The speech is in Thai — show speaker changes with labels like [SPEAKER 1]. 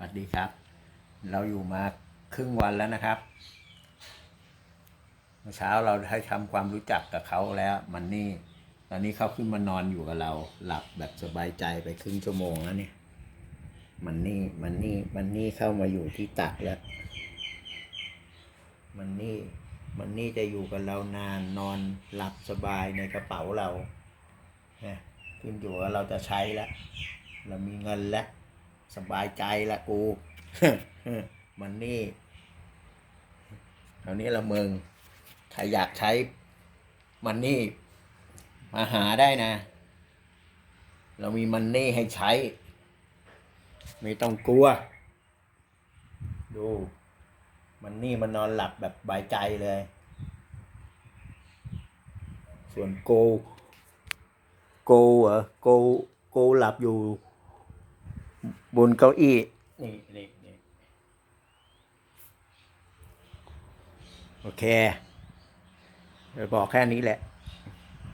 [SPEAKER 1] สวัสดีครับ เราอยู่มาครึ่งวันแล้วนะครับเมื่อเช้าเราได้ทำความรู้จักกับเขาแล้ว มันนี่ ตอนนี้เขาขึ้นมานอนอยู่กับเรา หลับแบบสบายใจไปครึ่งชั่วโมงแล้วเนี่ย มันนี่มันนี่มันนี่เข้ามาอยู่ที่ตักแล้ว มันนี่มันนี่จะอยู่กับเรานานนอนหลับสบายในกระเป๋าเราเนี่ยขึ้นอยู่ว่าเราจะใช้แล้วเรามีเงินแล้ว สบายใจละกู มันนี่คราวนี้ละมึงใครอยากใช้มันนี่มาหาได้นะ เรามีมันนี่ให้ใช้ ไม่ต้องกลัว ดู มันนี่มันนอนหลับแบบบายใจเลย ส่วนโก โกเหรอโกโกหลับอยู่ บนเก้าอี้นี่นี่นี่โอเคเดี๋ยวบอกแค่นี้แหละ